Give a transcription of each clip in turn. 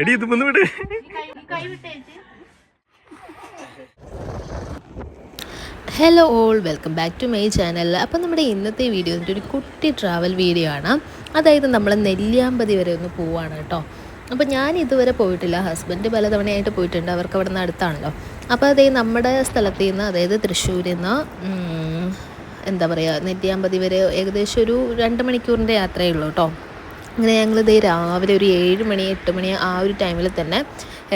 എടി ഇത് വന്ന് വിട്. Hello all welcome back to my channel അപ്പോൾ നമ്മുടെ ഇന്നത്തെ വീഡിയോ ഒരു കുട്ടി ട്രാവൽ വീഡിയോ ആണ്. അതായത് നമ്മൾ നെല്ലിയാമ്പതി വരെ ഒന്ന് പോവാണ് കേട്ടോ. അപ്പോൾ ഞാൻ ഇതുവരെ പോയിട്ടില്ല. ഹസ്ബൻഡ് പലതവണയായിട്ട് പോയിട്ടുണ്ട്. അവർക്ക് അവിടെ നിന്ന് അടുത്താണല്ലോ. അപ്പോൾ അതേ നമ്മുടെ സ്ഥലത്ത് നിന്ന് അതായത് തൃശ്ശൂരിൽ നിന്ന് എന്താ പറയുക നെല്ലിയാമ്പതി വരെ ഏകദേശം ഒരു രണ്ട് മണിക്കൂറിന്റെ യാത്രയേ ഉള്ളൂ കേട്ടോ. അങ്ങനെ ഞങ്ങൾ ഇതേ രാവിലെ ഒരു ഏഴ് മണി എട്ട് മണി ആ ഒരു ടൈമിൽ തന്നെ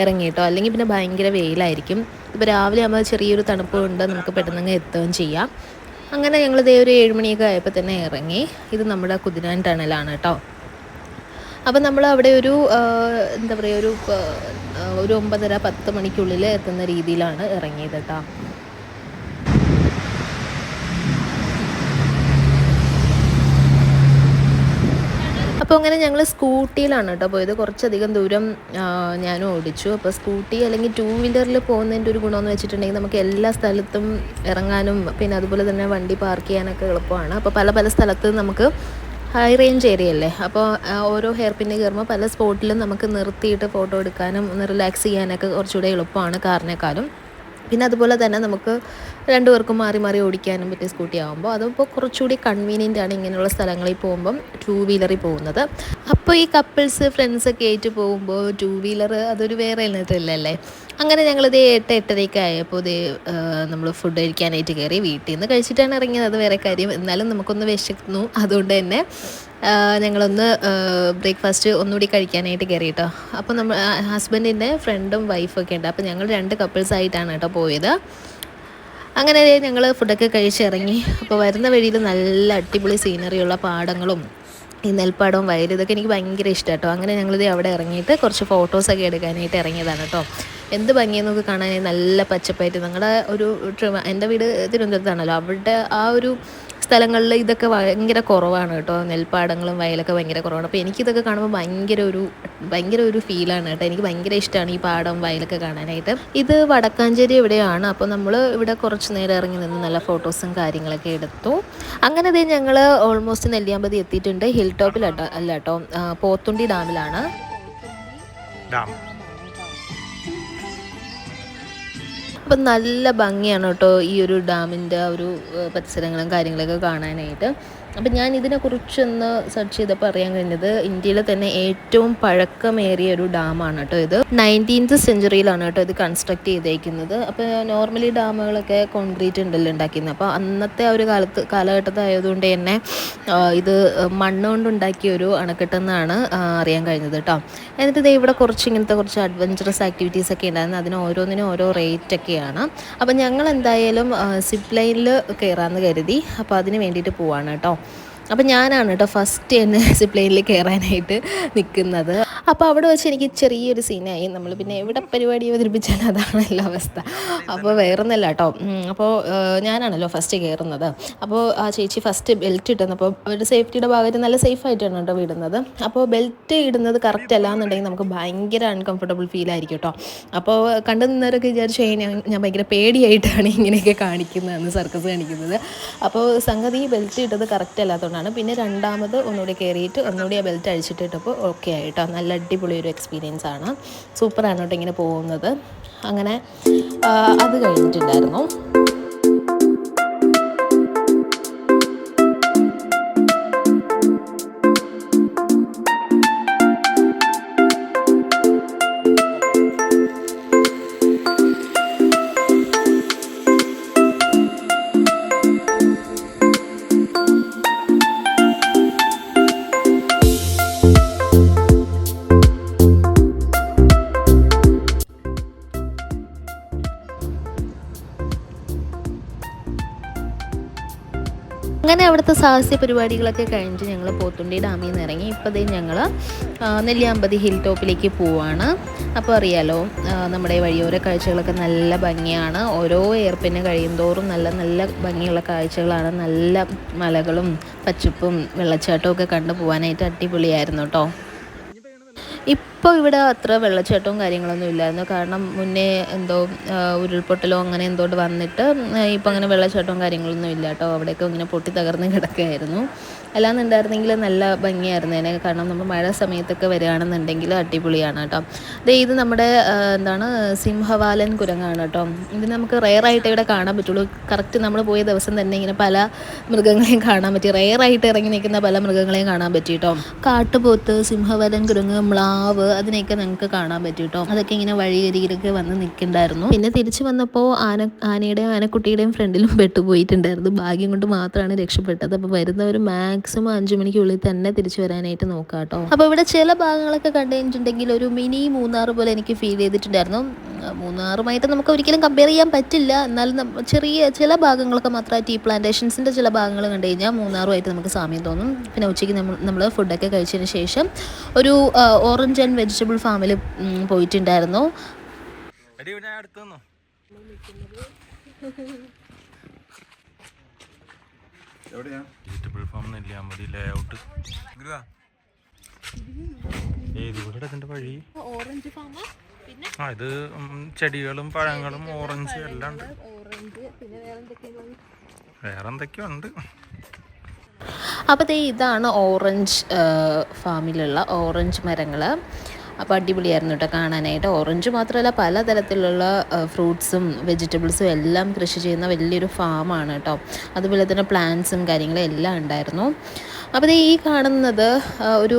ഇറങ്ങി കേട്ടോ അല്ലെങ്കിൽ പിന്നെ ഭയങ്കര വെയിലായിരിക്കും. ഇപ്പോൾ രാവിലെ ആകുമ്പോൾ ചെറിയൊരു തണുപ്പ് കൊണ്ട് നമുക്ക് പെട്ടെന്ന് എത്തുകയും ചെയ്യാം. അങ്ങനെ ഞങ്ങൾ ഇതേ ഒരു ഏഴ് മണിയൊക്കെ ആയപ്പോൾ തന്നെ ഇറങ്ങി. ഇത് നമ്മുടെ കുതിരാൻ ടണലാണ് കേട്ടോ അപ്പം നമ്മൾ അവിടെ ഒരു എന്താ പറയുക ഒരു ഒരു ഒമ്പതര പത്ത് മണിക്കുള്ളിൽ എത്തുന്ന രീതിയിലാണ് ഇറങ്ങിയത് കേട്ടോ അപ്പോൾ അങ്ങനെ ഞങ്ങൾ സ്കൂട്ടിയിലാണ് കേട്ടോ പോയത്. കുറച്ചധികം ദൂരം ഞാൻ ഓടിച്ചു. അപ്പോൾ സ്കൂട്ടി അല്ലെങ്കിൽ ടൂ വീലറിൽ പോകുന്നതിന്റെ ഒരു ഗുണമെന്ന് വെച്ചിട്ടുണ്ടെങ്കിൽ നമുക്ക് എല്ലാ സ്ഥലത്തും ഇറങ്ങാനും പിന്നെ അതുപോലെ തന്നെ വണ്ടി പാർക്ക് ചെയ്യാനൊക്കെ എളുപ്പമാണ്. അപ്പോൾ പല പല സ്ഥലത്ത് നമുക്ക് ഹൈ റേഞ്ച് ഏരിയ അല്ലേ അപ്പോൾ ഓരോ ഹെയർ പിന്ന് കയറുമ്പോൾ പല സ്പോട്ടിലും നമുക്ക് നിർത്തിയിട്ട് ഫോട്ടോ എടുക്കാനും ഒന്ന് റിലാക്സ് ചെയ്യാനൊക്കെ കുറച്ചുകൂടെ എളുപ്പമാണ് കാറിനേക്കാളും. പിന്നെ അതുപോലെ തന്നെ നമുക്ക് രണ്ടുപേർക്കും മാറി മാറി ഓടിക്കാനും പറ്റിയ സ്കൂട്ടി ആകുമ്പോൾ അതിപ്പോൾ കുറച്ചുകൂടി കൺവീനിയന്റ് ആണ് ഇങ്ങനെയുള്ള സ്ഥലങ്ങളിൽ പോകുമ്പം ടൂ വീലറിൽ പോകുന്നത്. അപ്പോൾ ഈ കപ്പിൾസ് ഫ്രണ്ട്സൊക്കെ ആയിട്ട് പോകുമ്പോൾ ടൂ വീലർ അതൊരു വേറെ ഇല്ലല്ലേ അങ്ങനെ ഞങ്ങളിത് എട്ട് എട്ടരയ്ക്ക് ആയപ്പോൾ ഇത് നമ്മൾ ഫുഡ് കഴിക്കാനായിട്ട് കയറി വീട്ടിൽ നിന്ന് കഴിച്ചിട്ടാണ് ഇറങ്ങിയത്. അത് വേറെ കാര്യം. എന്നാലും നമുക്കൊന്ന് വിശക്കുന്നു. അതുകൊണ്ട് തന്നെ ഞങ്ങളൊന്ന് ബ്രേക്ക്ഫാസ്റ്റ് ഒന്നുകൂടി കഴിക്കാനായിട്ട് കയറി കേട്ടോ അപ്പോൾ നമ്മൾ ഹസ്ബൻഡിന്റെ ഫ്രണ്ടും വൈഫൊക്കെ ഉണ്ട്. അപ്പോൾ ഞങ്ങൾ രണ്ട് കപ്പിൾസ് ആയിട്ടാണ് കേട്ടോ പോയത്. അങ്ങനെ ഞങ്ങൾ ഫുഡൊക്കെ കഴിച്ചിറങ്ങി അപ്പോൾ വരുന്ന വഴിയിൽ നല്ല അടിപൊളി സീനറിയുള്ള പാടങ്ങളും ഈ നെൽപ്പാടവും വയലും ഇതൊക്കെ എനിക്ക് ഭയങ്കര ഇഷ്ടമാണ് കേട്ടോ. അങ്ങനെ ഞങ്ങളിത് അവിടെ ഇറങ്ങിയിട്ട് കുറച്ച് ഫോട്ടോസൊക്കെ എടുക്കാനായിട്ട് ഇറങ്ങിയതാണ് കേട്ടോ. എന്ത് ഭംഗിയെന്നൊക്കെ കാണാൻ നല്ല പച്ചപ്പായിട്ട്. ഞങ്ങളുടെ ഒരു എന്റെ വീട് തിരുവനന്തപുരത്താണല്ലോ. അവിടെ ആ ഒരു സ്ഥലങ്ങളിൽ ഇതൊക്കെ ഭയങ്കര കുറവാണ് കേട്ടോ. നെൽപ്പാടങ്ങളും വയലൊക്കെ ഭയങ്കര കുറവാണ്. അപ്പോൾ എനിക്കിതൊക്കെ കാണുമ്പോൾ ഭയങ്കര ഒരു ഭയങ്കര ഒരു ഫീലാണ് കേട്ടോ. എനിക്ക് ഭയങ്കര ഇഷ്ടമാണ് ഈ പാടം വയലൊക്കെ കാണാനായിട്ട്. ഇത് വടക്കാഞ്ചേരി എവിടെയാണ്? അപ്പോൾ നമ്മൾ ഇവിടെ കുറച്ച് നേരം ഇറങ്ങി നിന്ന് നല്ല ഫോട്ടോസും കാര്യങ്ങളൊക്കെ എടുത്തു. അങ്ങനെ ദേ ഞങ്ങൾ ഓൾമോസ്റ്റ് നെല്ലിയാമ്പതി എത്തിയിട്ടുണ്ട്. ഹിൽ ടോപ്പിലട്ടോ അല്ല കേട്ടോ പോത്തുണ്ടി ഡാമിലാണ്. ഡാം. അപ്പം നല്ല ഭംഗിയാണ് കേട്ടോ ഈ ഒരു ഡാമിന്റെ ആ ഒരു പരിസരങ്ങളും കാര്യങ്ങളൊക്കെ കാണാനായിട്ട്. അപ്പം ഞാൻ ഇതിനെക്കുറിച്ചൊന്ന് സെർച്ച് ചെയ്തപ്പോൾ അറിയാൻ കഴിഞ്ഞത് ഇന്ത്യയിലെ തന്നെ ഏറ്റവും പഴക്കമേറിയ ഒരു ഡാമാണ് കേട്ടോ ഇത്. നയന്റീൻത്ത് സെഞ്ചുറിയിലാണ് കേട്ടോ ഇത് കൺസ്ട്രക്ട് ചെയ്തേക്കുന്നത്. അപ്പോൾ നോർമലി ഡാമുകളൊക്കെ കോൺക്രീറ്റ് ഉണ്ടല്ലോ ഉണ്ടാക്കുന്നത് അപ്പോൾ അന്നത്തെ ആ ഒരു കാലത്ത് കാലഘട്ടത്തായതുകൊണ്ട് തന്നെ ഇത് മണ്ണ് കൊണ്ടുണ്ടാക്കിയ ഒരു അണക്കെട്ടെന്നാണ് അറിയാൻ കഴിഞ്ഞത് കേട്ടോ. എന്നിട്ട് ഇത് ഇവിടെ കുറച്ച് ഇങ്ങനത്തെ കുറച്ച് അഡ്വഞ്ചറസ് ആക്ടിവിറ്റീസ് ഒക്കെ ഉണ്ടായിരുന്നു. അതിന് ഓരോന്നിനും ഓരോ റേറ്റ് ഒക്കെയാണ്. അപ്പം ഞങ്ങൾ എന്തായാലും സിപ്ലൈനിൽ കയറാമെന്ന് കരുതി. അപ്പോൾ അതിന് വേണ്ടിയിട്ട് പോവാണ് കേട്ടോ. അപ്പം ഞാനാണ് കേട്ടോ ഫസ്റ്റ് തന്നെ എസ് പ്ലെയിനിൽ കയറാനായിട്ട് നിൽക്കുന്നത് അപ്പോൾ അവിടെ വെച്ച് എനിക്ക് ചെറിയൊരു സീനായി. നമ്മൾ പിന്നെ എവിടെ പരിപാടി അവതരിപ്പിച്ചാലും അതാണല്ലോ അവസ്ഥ. അപ്പോൾ വേറൊന്നല്ല കേട്ടോ അപ്പോൾ ഞാനാണല്ലോ ഫസ്റ്റ് കയറുന്നത് അപ്പോൾ ആ ചേച്ചി ഫസ്റ്റ് ബെൽറ്റ് ഇട്ടുന്നപ്പോൾ അവരുടെ സേഫ്റ്റിയുടെ ഭാഗത്ത് നല്ല സേഫ് ആയിട്ടാണ് കേട്ടോ വിടുന്നത്. അപ്പോൾ ബെൽറ്റ് ഇടുന്നത് കറക്റ്റ് അല്ല എന്നുണ്ടെങ്കിൽ നമുക്ക് ഭയങ്കര അൺകംഫർട്ടബിൾ ഫീൽ ആയിരിക്കും കേട്ടോ അപ്പോൾ കണ്ടു നിന്നവരൊക്കെ വിചാരിച്ചു ഞാൻ ഞാൻ ഭയങ്കര പേടിയായിട്ടാണ് ഇങ്ങനെയൊക്കെ കാണിക്കുന്നതെന്ന് സർക്കസ് കാണിക്കുന്നത്. അപ്പോൾ സംഗതി ബെൽറ്റ് ഇട്ടത് കറക്റ്റ് അല്ലാത്തതുകൊണ്ടാണ്. പിന്നെ രണ്ടാമത് ഒന്നുകൂടി കയറിയിട്ട് ഒന്നുകൂടി ആ ബെൽറ്റ് അഴിച്ചിട്ടിട്ടപ്പോൾ ഓക്കെ ആയിട്ടോ നല്ല അടിപൊളി ഒരു എക്സ്പീരിയൻസ് ആണ്. സൂപ്പറാണ് കേട്ടോ ഇങ്ങനെ പോകുന്നത്. അങ്ങനെ അത് കഴിഞ്ഞിട്ടുണ്ടായിരുന്നു. അങ്ങനെ അവിടുത്തെ സാഹസ്യ പരിപാടികളൊക്കെ കഴിഞ്ഞ് ഞങ്ങൾ പോത്തുണ്ടി ഡാമിൽ നിന്ന് ഇറങ്ങി. ഇപ്പോൾ ദേ ഞങ്ങൾ നെല്ലിയാമ്പതി ഹിൽ ടോപ്പിലേക്ക് പോവാണ്. അപ്പോൾ അറിയാലോ നമ്മുടെ വഴിയോര കാഴ്ചകളൊക്കെ നല്ല ഭംഗിയാണ്. ഓരോ ഏർപ്പിന് കഴിയുന്തോറും നല്ല നല്ല ഭംഗിയുള്ള കാഴ്ചകളാണ്. നല്ല മലകളും പച്ചപ്പും വെള്ളച്ചാട്ടവും ഒക്കെ കണ്ടു പോകാനായിട്ട് അടിപൊളിയായിരുന്നു കേട്ടോ ഇപ്പോൾ ഇപ്പോൾ ഇവിടെ അത്ര വെള്ളച്ചാട്ടവും കാര്യങ്ങളൊന്നും ഇല്ലായിരുന്നു. കാരണം മുന്നേ എന്തോ ഉരുൾപൊട്ടലോ അങ്ങനെ എന്തോട്ട് വന്നിട്ട് ഇപ്പം അങ്ങനെ വെള്ളച്ചാട്ടവും കാര്യങ്ങളൊന്നും ഇല്ല കേട്ടോ അവിടെയൊക്കെ ഇങ്ങനെ പൊട്ടി തകർന്ന് കിടക്കുകയായിരുന്നു. അല്ലാന്നുണ്ടായിരുന്നെങ്കിൽ നല്ല ഭംഗിയായിരുന്നു. ഭംഗിയായിരുന്നേനെ കാരണം നമ്മൾ മഴ സമയത്തൊക്കെ വരികയാണെന്നുണ്ടെങ്കിൽ അടിപൊളിയാണ് കേട്ടോ. അതേ ഇത് നമ്മുടെ എന്താണ് സിംഹവാലൻ കുരങ്ങാണ് കേട്ടോ. ഇത് നമുക്ക് റെയറായിട്ട് ഇവിടെ കാണാൻ പറ്റുള്ളൂ. കറക്റ്റ് നമ്മൾ പോയ ദിവസം തന്നെ ഇങ്ങനെ പല മൃഗങ്ങളെയും കാണാൻ പറ്റി. റെയറായിട്ട് ഇറങ്ങി നിൽക്കുന്ന പല മൃഗങ്ങളെയും കാണാൻ പറ്റി കേട്ടോ. കാട്ടുപോത്ത് സിംഹവാലൻ കുരങ്ങ് മ്ലാവ് അതിനെയൊക്കെ നിങ്ങൾക്ക് കാണാൻ പറ്റൂട്ടോ. കേട്ടോ അതൊക്കെ ഇങ്ങനെ വഴിയരികിലൊക്കെ വന്ന് നിൽക്കണ്ടായിരുന്നു. പിന്നെ തിരിച്ചു വന്നപ്പോൾ ആന ആനയുടെയും ആനക്കുട്ടിയുടെയും ഫ്രണ്ടിലും പെട്ടുപോയിട്ടുണ്ടായിരുന്നു. ഭാഗ്യം കൊണ്ട് മാത്രമാണ് രക്ഷപ്പെട്ടത്. അപ്പോൾ വരുന്നവർ മാക്സിമം അഞ്ചു മണിക്കുള്ളിൽ തന്നെ തിരിച്ചു വരാനായിട്ട് നോക്കാം കേട്ടോ അപ്പോൾ ഇവിടെ ചില ഭാഗങ്ങളൊക്കെ കണ്ടു ഒരു മിനി മൂന്നാർ പോലെ എനിക്ക് ഫീൽ ചെയ്തിട്ടുണ്ടായിരുന്നു. മൂന്നാറുമായിട്ട് നമുക്ക് ഒരിക്കലും കമ്പയർ ചെയ്യാൻ പറ്റില്ല. എന്നാലും ചെറിയ ചില ഭാഗങ്ങളൊക്കെ മാത്രം ടീ പ്ലാന്റേഷൻസിന്റെ ചില ഭാഗങ്ങൾ കണ്ടു കഴിഞ്ഞാൽ മൂന്നാറുമായിട്ട് നമുക്ക് സാമ്യം തോന്നും. പിന്നെ ഉച്ചയ്ക്ക് നമ്മൾ നമ്മൾ ഫുഡൊക്കെ കഴിച്ചതിന് ശേഷം ഒരു ഓറഞ്ച് ആൻഡ് വെജിറ്റബിൾ ഫാമിൽ പോയിട്ടുണ്ടായിരുന്നു. എടി ഞാൻ അടുത്ത് നിന്നോ? വെജിറ്റബിൾ ഫാം നെല്ലിയാമ്പതി ലേഔട്ട് ഏത് വഴി. ഓറഞ്ച് ഫാമ പിന്നെ? ആ ഇത് ചെടികളും പഴങ്ങളും ഓറഞ്ച് എല്ലാം ഉണ്ട്. വേറെ എന്തൊക്കെയോ ഉണ്ട്. അപ്പോൾ ദേ ഇതാണ് ഓറഞ്ച് ഫാമിലുള്ള ഓറഞ്ച് മരങ്ങൾ അപ്പോൾ അടിപൊളിയായിരുന്നു കേട്ടോ കാണാനായിട്ട്. ഓറഞ്ച് മാത്രമല്ല പലതരത്തിലുള്ള ഫ്രൂട്ട്സും വെജിറ്റബിൾസും എല്ലാം കൃഷി ചെയ്യുന്ന വലിയൊരു ഫാമാണ് കേട്ടോ. അതുപോലെ തന്നെ പ്ലാന്റ്സും കാര്യങ്ങളും എല്ലാം ഉണ്ടായിരുന്നു. അപ്പോൾ ഈ കാണുന്നത് ഒരു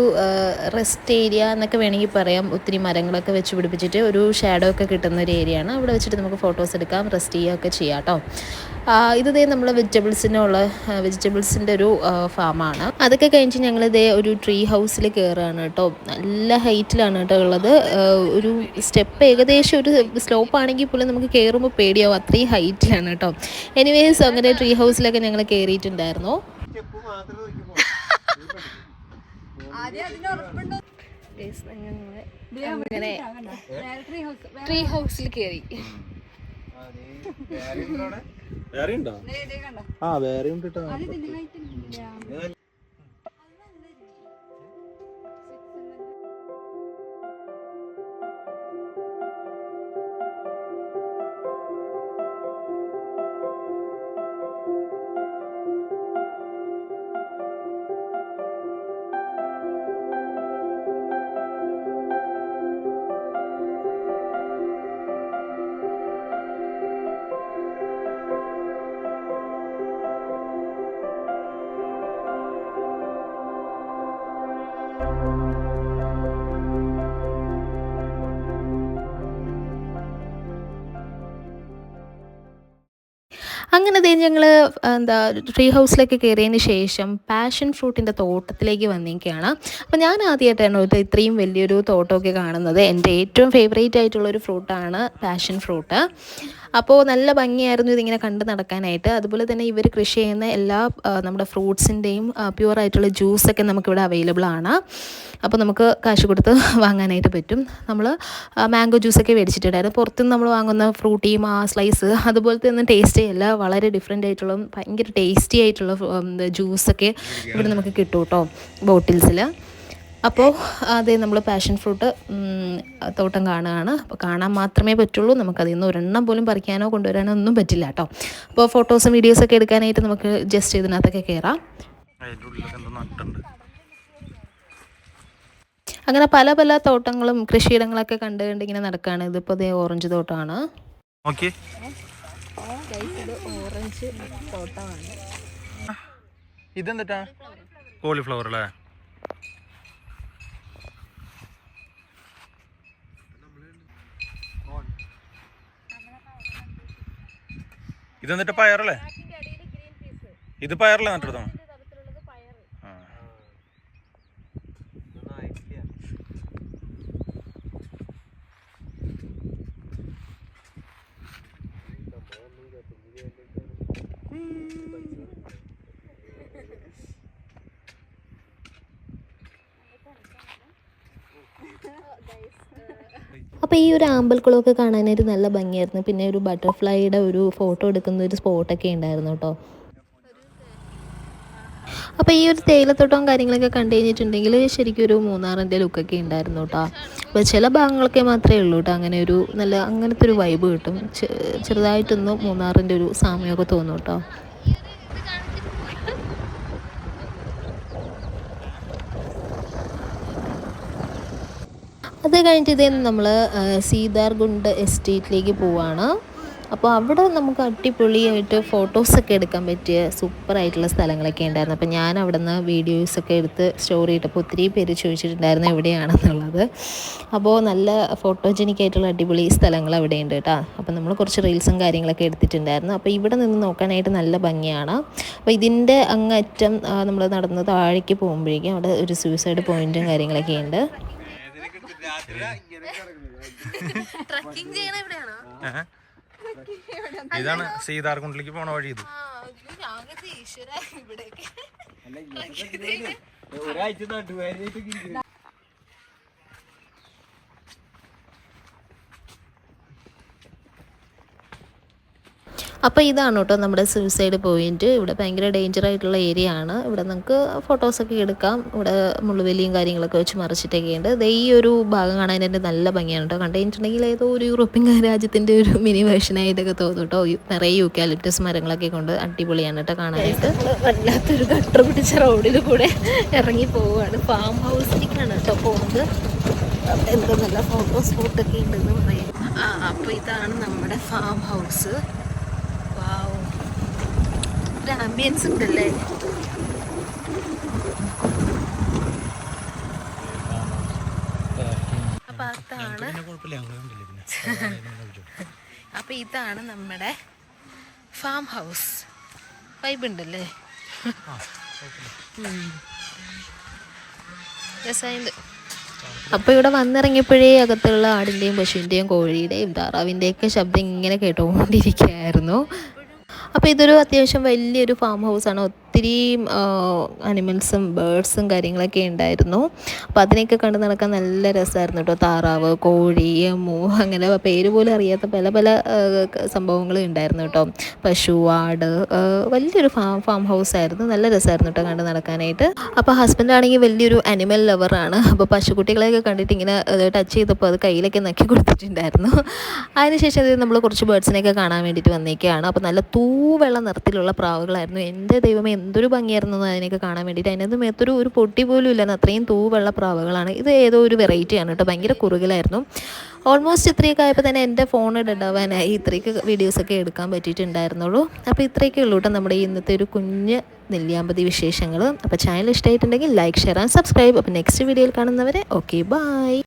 റെസ്റ്റ് ഏരിയ എന്നൊക്കെ വേണമെങ്കിൽ പറയാം. ഒത്തിരി മരങ്ങളൊക്കെ വെച്ച് പിടിപ്പിച്ചിട്ട് ഒരു ഷാഡോ ഒക്കെ കിട്ടുന്ന ഒരു ഏരിയ ആണ്. അവിടെ വെച്ചിട്ട് നമുക്ക് ഫോട്ടോസ് എടുക്കാം റെസ്റ്റ് ചെയ്യുകയൊക്കെ ചെയ്യാം കേട്ടോ ഇതേ നമ്മൾ വെജിറ്റബിൾസിനുള്ള വെജിറ്റബിൾസിന്റെ ഒരു ഫാമാണ് അതൊക്കെ കഴിഞ്ഞ് ഞങ്ങൾ ഇതേ ഒരു ട്രീ ഹൗസിൽ കയറുകയാണ് കേട്ടോ നല്ല ഹൈറ്റിലാണ് കേട്ടോ ഉള്ളത്. ഒരു സ്റ്റെപ്പ് ഏകദേശം ഒരു സ്ലോപ്പ് ആണെങ്കിൽ പോലും നമുക്ക് കയറുമ്പോൾ പേടിയാവും. അത്രയും ഹൈറ്റിലാണ് കേട്ടോ എനിവേസ് അങ്ങനെ ട്രീ ഹൗസിലൊക്കെ ഞങ്ങൾ കയറിയിട്ടുണ്ടായിരുന്നു അങ്ങനെ ട്രീ ഹൗസിൽ കയറി വേറെ ഉണ്ടോ? ആ വേറെ ഉണ്ട് അങ്ങനെ ഞങ്ങൾ എന്താ ട്രീ ഹൗസിലേക്ക് കയറിയതിന് ശേഷം പാഷൻ ഫ്രൂട്ടിന്റെ തോട്ടത്തിലേക്ക് വന്നിരിക്കുകയാണ്. അപ്പോൾ ഞാൻ ആദ്യമായിട്ടാണ് ഇത് ഇത്രയും വലിയൊരു തോട്ടമൊക്കെ കാണുന്നത്. എന്റെ ഏറ്റവും ഫേവറേറ്റ് ആയിട്ടുള്ളൊരു ഫ്രൂട്ടാണ് പാഷൻ ഫ്രൂട്ട് അപ്പോൾ നല്ല ഭംഗിയായിരുന്നു ഇതിങ്ങനെ കണ്ട് നടക്കാനായിട്ട്. അതുപോലെ തന്നെ ഇവർ കൃഷി ചെയ്യുന്ന എല്ലാ നമ്മുടെ ഫ്രൂട്ട്സിന്റെയും പ്യുവർ ആയിട്ടുള്ള ജ്യൂസൊക്കെ നമുക്കിവിടെ അവൈലബിൾ ആണ്. അപ്പോൾ നമുക്ക് കാശ് കൊടുത്ത് വാങ്ങാനായിട്ട് പറ്റും. നമ്മൾ മാംഗോ ജ്യൂസൊക്കെ മേടിച്ചിട്ടുണ്ടായിരുന്നു. പുറത്തുനിന്ന് നമ്മൾ വാങ്ങുന്ന ഫ്രൂട്ടിയും ആ സ്ലൈസ് അതുപോലത്തെ ഒന്നും ടേസ്റ്റ് അല്ല വളരെ ഡിഫറെന്റ് ആയിട്ടുള്ള ഭയങ്കര ടേസ്റ്റി ആയിട്ടുള്ള ജ്യൂസൊക്കെ ഇവിടെ നമുക്ക് കിട്ടും കേട്ടോ ബോട്ടിൽസിൽ അപ്പോൾ അതേ നമ്മൾ പാഷൻ ഫ്രൂട്ട് തോട്ടം കാണുകയാണ്. അപ്പോൾ കാണാൻ മാത്രമേ പറ്റുള്ളൂ. നമുക്കതിൽ നിന്ന് ഒരെണ്ണം പോലും പറിക്കാനോ കൊണ്ടുവരാനോ ഒന്നും പറ്റില്ല കേട്ടോ. അപ്പോൾ ഫോട്ടോസും വീഡിയോസൊക്കെ എടുക്കാനായിട്ട് നമുക്ക് ജസ്റ്റ് ഇതിനകത്തൊക്കെ കയറാം അങ്ങനെ പല പല തോട്ടങ്ങളും കൃഷിയിടങ്ങളൊക്കെ കണ്ട് കണ്ട് ഇങ്ങനെ നടക്കുകയാണ് ഇതിപ്പോൾ ദേ ഓറഞ്ച് തോട്ടമാണ് ഓറഞ്ച് തോട്ടമാണ്. ഇതെന്താ കോളിഫ്ലവർ അല്ലേ? ഇതെന്നിട്ട് പയറല്ലേ? ഇത് പയറല്ലേ നട്ടെടുത്തോ ആ അപ്പോൾ ഈ ഒരു ആമ്പൽക്കുളമൊക്കെ കാണാനായിട്ട് നല്ല ഭംഗിയായിരുന്നു. പിന്നെ ഒരു ബട്ടർഫ്ലൈയുടെ ഒരു ഫോട്ടോ എടുക്കുന്ന ഒരു സ്പോട്ടൊക്കെ ഉണ്ടായിരുന്നു കേട്ടോ. അപ്പോൾ ഈ ഒരു തേയിലത്തോട്ടവും കാര്യങ്ങളൊക്കെ കണ്ടു കഴിഞ്ഞിട്ടുണ്ടെങ്കിൽ ശരിക്കും ഒരു മൂന്നാറിന്റെ ലുക്കൊക്കെ ഉണ്ടായിരുന്നു കേട്ടോ. അപ്പോൾ ചില ഭാഗങ്ങളൊക്കെ മാത്രമേ ഉള്ളൂ കേട്ടോ. അങ്ങനെ ഒരു നല്ല അങ്ങനത്തെ ഒരു വൈബ് കിട്ടും. ചെറുതായിട്ടൊന്നും മൂന്നാറിന്റെ ഒരു സാമ്യമൊക്കെ തോന്നും കേട്ടോ. അത് കഴിഞ്ഞിട്ട് ഇതേ നമ്മൾ സീതാർഗുണ്ട് എസ്റ്റേറ്റിലേക്ക് പോവാണ്. അപ്പോൾ അവിടെ നമുക്ക് അടിപൊളിയായിട്ട് ഫോട്ടോസൊക്കെ എടുക്കാൻ പറ്റിയ സൂപ്പറായിട്ടുള്ള സ്ഥലങ്ങളൊക്കെ ഉണ്ടായിരുന്നു. അപ്പോൾ ഞാൻ അവിടെ നിന്ന് വീഡിയോസൊക്കെ എടുത്ത് സ്റ്റോറി ഇട്ടപ്പോൾ ഒത്തിരി പേര് ചോദിച്ചിട്ടുണ്ടായിരുന്നു എവിടെയാണെന്നുള്ളത്. അപ്പോൾ നല്ല ഫോട്ടോജനിക് ആയിട്ടുള്ള അടിപൊളി സ്ഥലങ്ങൾ അവിടെ ഉണ്ട് കേട്ടോ. അപ്പോൾ നമ്മൾ കുറച്ച് റീൽസും കാര്യങ്ങളൊക്കെ എടുത്തിട്ടുണ്ടായിരുന്നു. അപ്പോൾ ഇവിടെ നിന്ന് നോക്കാനായിട്ട് നല്ല ഭംഗിയാണ്. അപ്പോൾ ഇതിന്റെ അങ്ങറ്റം നമ്മൾ നടന്ന് താഴേക്ക് പോകുമ്പോഴേക്കും അവിടെ ഒരു സൂയിസൈഡ് പോയിന്റും കാര്യങ്ങളൊക്കെ ഉണ്ട്. ട്രക്കിംഗ് ചെയ്യണ എവിടെയാണോ? ഇതാണ് സീതാർകുണ്ടിലേക്ക് പോണ വഴി ഇത് ഒരാഴ്ച നട്ടുവേദനയായിട്ട് അപ്പോൾ ഇതാണ് കേട്ടോ നമ്മുടെ സൂയിസൈഡ് പോയിന്റ് ഇവിടെ ഭയങ്കര ഡേഞ്ചർ ആയിട്ടുള്ള ഏരിയ ആണ്. ഇവിടെ നമുക്ക് ഫോട്ടോസൊക്കെ എടുക്കാം. ഇവിടെ മുള്ളുവലിയും കാര്യങ്ങളൊക്കെ വെച്ച് മറിച്ചിട്ടൊക്കെ ഉണ്ട്. ദേ ഈ ഒരു ഭാഗം കാണാൻ എന്റെ നല്ല ഭംഗിയാണ് കേട്ടോ. കണ്ടുകഴിഞ്ഞിട്ടുണ്ടെങ്കിൽ ഏതോ ഒരു യൂറോപ്യൻ രാജ്യത്തിന്റെ ഒരു മിനി വേർഷനായിട്ടൊക്കെ തോന്നും കേട്ടോ. നിറയെ യൂക്കാലിപ്റ്റസ് മരങ്ങളൊക്കെ കൊണ്ട് അടിപൊളിയാണ് കേട്ടോ കാണാനായിട്ട്. വല്ലാത്തൊരു ഗട്ടർ പിടിച്ച റോഡിൽ കൂടെ ഇറങ്ങി പോവുകയാണ്. ഫാം ഹൗസിലേക്കാണ് കേട്ടോ പോകുന്നത് എന്തോ നല്ല ഫോട്ടോ സ്പോട്ടൊക്കെ ഉണ്ടെന്ന് പറയും. ആ അപ്പോൾ ഇതാണ് നമ്മുടെ ഫാം ഹൗസ് ഒരു ആംബിയൻസ് ഉണ്ടല്ലേ അപ്പൊ അതാണ് ഇതാണ് നമ്മുടെ ഫാം ഹൗസ് വൈബ് ഉണ്ടല്ലേ. രസമുണ്ട് അപ്പോൾ ഇവിടെ വന്നിറങ്ങിയപ്പോഴേ അകത്തുള്ള ആടിന്റെയും പശുവിന്റെയും കോഴിയുടെയും താറാവിന്റെയൊക്കെ ശബ്ദം ഇങ്ങനെ കേട്ടുകൊണ്ടിരിക്കുകയായിരുന്നു അപ്പോൾ ഇതൊരു അത്യാവശ്യം വലിയൊരു ഫാം ഹൗസാണ് ഒത്തിരി അനിമൽസും ബേർഡ്സും കാര്യങ്ങളൊക്കെ ഉണ്ടായിരുന്നു. അപ്പോൾ അതിനെയൊക്കെ കണ്ട് നടക്കാൻ നല്ല രസമായിരുന്നു കേട്ടോ താറാവ് കോഴി മൂ അങ്ങനെ പേര് പോലും അറിയാത്ത പല പല സംഭവങ്ങളും ഉണ്ടായിരുന്നു കേട്ടോ പശു ആട് വലിയൊരു ഫാം ഫാം ഹൗസ് ആയിരുന്നു നല്ല രസമായിരുന്നു കേട്ടോ കണ്ട് നടക്കാനായിട്ട്. അപ്പോൾ ഹസ്ബൻഡ് ആണെങ്കിൽ വലിയൊരു അനിമൽ ലവറാണ് അപ്പോൾ പശുക്കുട്ടികളെയൊക്കെ കണ്ടിട്ട് ഇങ്ങനെ ടച്ച് ചെയ്തപ്പോൾ അത് കയ്യിലൊക്കെ നക്കി കൊടുത്തിട്ടുണ്ടായിരുന്നു. അതിനുശേഷം അത് നമ്മൾ കുറച്ച് ബേർഡ്സിനെയൊക്കെ കാണാൻ വേണ്ടിയിട്ട് വന്നേക്കാണ്. അപ്പോൾ നല്ല തൂവെള്ള നിറത്തിലുള്ള പ്രാവുകളായിരുന്നു. എന്റെ ദൈവമേ എന്തൊരു ഭംഗിയായിരുന്നു അതിനെയൊക്കെ കാണാൻ വേണ്ടിയിട്ട്. അതിനകത്ത് മേത്തൊരു ഒരു പൊട്ടി പോലും ഇല്ലെന്ന് അത്രയും തൂവെള്ള പ്രാവുകളാണ്. ഇത് ഏതോ ഒരു വെറൈറ്റിയാണ് കേട്ടോ. ഭയങ്കര കുറുകലായിരുന്നു. ഓൾമോസ്റ്റ് ഇത്രയൊക്കെ ആയപ്പോൾ തന്നെ എന്റെ ഫോൺ ഡെഡാവാനായി ഇത്രയൊക്കെ വീഡിയോസൊക്കെ എടുക്കാൻ പറ്റിയിട്ടുണ്ടായിരുന്നുള്ളൂ. അപ്പോൾ ഇത്രയൊക്കെ ഉള്ളൂ കേട്ടോ നമ്മുടെ ഇന്നത്തെ ഒരു കുഞ്ഞ് നെല്ലിയാമ്പതി വിശേഷങ്ങൾ അപ്പോൾ ചാനൽ ഇഷ്ടമായിട്ടുണ്ടെങ്കിൽ ലൈക്ക് ഷെയർ ആൻഡ് സബ്സ്ക്രൈബ് അപ്പോൾ നെക്സ്റ്റ് വീഡിയോയിൽ കാണുന്നവരെ ഓക്കെ ബൈ